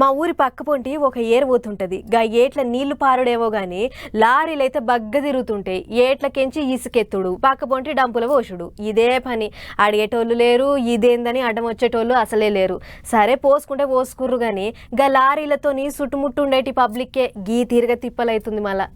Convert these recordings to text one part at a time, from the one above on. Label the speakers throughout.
Speaker 1: మా ఊరి పక్క పొంటి ఒక ఏరు పోతుంటుంది గా ఏట్ల నీళ్ళు పారుడేవో గాని లారీలు అయితే బగ్గ తిరుగుతుంటాయి ఏట్లకెంచి ఇసుకెత్తుడు. పక్కపొంటి డంపుల పోసుడు ఇదే పని. అడిగేటోళ్ళు లేరు ఇదేందని అడ్డం వచ్చేటోళ్ళు అసలే లేరు. సరే పోసుకుంటే పోసుకుర్రు గాని గా లారీలతోని చుట్టుముట్టు ఉండేటి పబ్లిక్కే గీ తిరగ తిప్పలైతుంది మళ్ళా.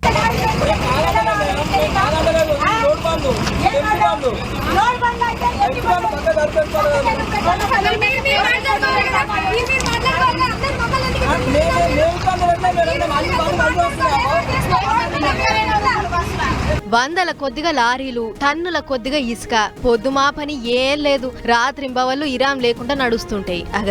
Speaker 1: వందల కొద్దిగా లారీలు టన్నుల కొద్దిగా ఇసుక. పొద్దుమాపని ఏం లేదు. రాత్రింబవళ్ళు ఇరాం లేకుండా నడుస్తుంటాయి. అగ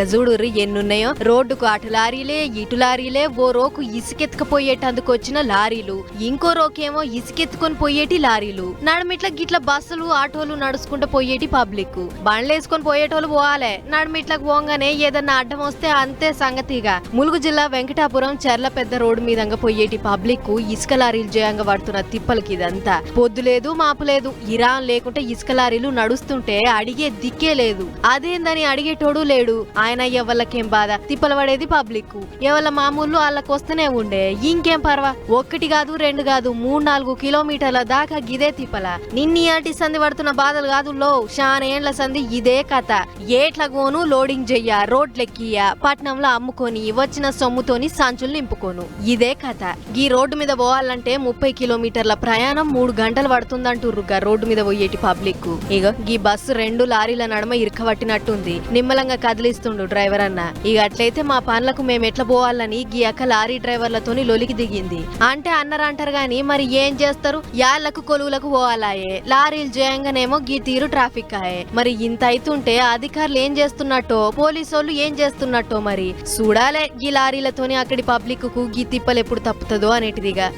Speaker 1: ఎన్నున్నాయో. రోడ్డుకు అటు లారీలే ఇటు లారీలే ఓ రోకు ఇసుకెత్తుకపోయేటందుకు వచ్చిన లారీలు. ఇంకో రోకేమో ఇసుకెత్తుకొని పోయేటి లారీలు. నడుమిట్ల గిట్ల బస్సులు ఆటోలు నడుచుకుంటూ పోయేటి పబ్లిక్ బండ్లేసుకొని పోయేటోళ్ళు పోవాలే. నడుమిట్లకు పోగానే ఏదన్నా అడ్డం వస్తే అంతే సంగతిగా ములుగు జిల్లా వెంకటాపురం చెర్ల పెద్ద రోడ్డు మీదంగా పోయేటి పబ్లిక్ ఇసుక లారీలు జయంగా పడుతున్న తిప్పలకి ఇదంతా. పొద్దు లేదు మాపు లేదు ఇరాన్ లేకుంటే ఇసుక లారీలు నడుస్తుంటే అడిగే దిక్కే లేదు. అదేందని అడిగేటోడు లేడు. ఆయన ఎవళ్ళకేం బాధ? తిప్పలు పడేది పబ్లిక్ ఎవళ్ళ మామూలు వాళ్ళకి వస్తూనే ఉండే. ఇంకేం పర్వా? ఒక్కటి కాదు రెండు కాదు మూడు నాలుగు కిలోమీటర్ల దాకా గిదే తిప్పల. నిన్ని అటి సంధి పడుతున్న బాధలు కాదు లో. ఏండ్ల సంధి ఇదే కథ. ఏట్ల గోను లోడింగ్ చెయ్య రోడ్లెక్కియ పట్నంలో అమ్ముకొని వచ్చిన సొమ్ముతోని సంచులు నింపుకోను. ఇదే కథ. ఈ రోడ్డు మీద పోవాలంటే ముప్పై కిలోమీటర్ల ప్రయాణం మూడు గంటలు పడుతుందంటుర్రు రోడ్డు మీద పోయేటి పబ్లిక్ ఇగ ఈ బస్సు రెండు లారీల నడమ ఇరకబట్టినట్టుంది నిమ్మలంగా కదిలిస్తుండు డ్రైవర్ అన్న. ఇక అట్లయితే మా పనులకు మేము ఎట్లా పోవాలని గీ అక్క లారీ డ్రైవర్లతోని లొలికి దిగింది. అంటే అన్నరంటారు గాని మరి ఏం చేస్తారు? యాళ్ళకు కొలువులకు పోవాలాయే. లారీలు జయంగానేమో గీ తీరు ట్రాఫిక్ ఆయే. మరి ఇంత అయితుంటే అధికారులు ఏం చేస్తున్నట్టో పోలీసోళ్ళు ఏం చేస్తున్నట్టో మరి? చూడాలే గీ లారీలతోని అక్కడి పబ్లిక్కు గీ తిప్పలు ఎప్పుడు తప్పుతుందో అనేటిదిగా.